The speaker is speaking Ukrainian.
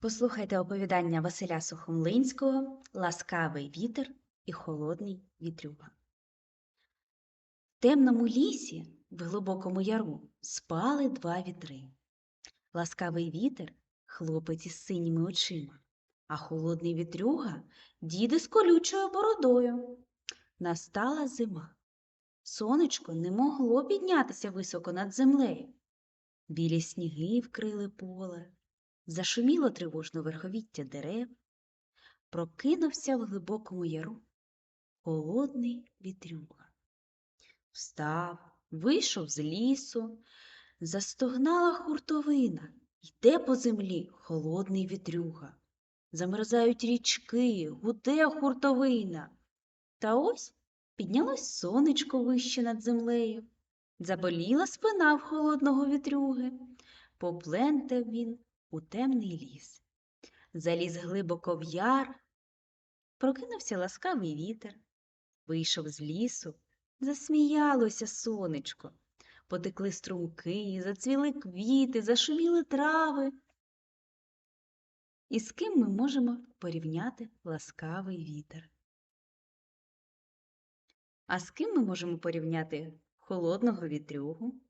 Послухайте оповідання Василя Сухомлинського Ласкавий вітер і холодний вітрюга. В темному лісі, в глибокому яру, спали два вітри. Ласкавий вітер хлопець із синіми очима, а холодний вітрюга дід із колючою бородою. Настала зима. Сонечко не могло піднятися високо над землею. Білі сніги вкрили поле, зашуміло тривожно верховіття дерев, прокинувся в глибокому яру холодний вітрюга. Встав, вийшов з лісу, застогнала хуртовина, йде по землі холодний вітрюга. Замерзають річки, гуде хуртовина. Та ось піднялось сонечко вище над землею, заболіла спина в холодного вітрюги, поплентав він у темний ліс. Заліз глибоко в яр, прокинувся ласкавий вітер, вийшов з лісу, засміялося сонечко, потекли струмки, зацвіли квіти, зашуміли трави. І з ким ми можемо порівняти ласкавий вітер? А з ким ми можемо порівняти холодного вітрюгу?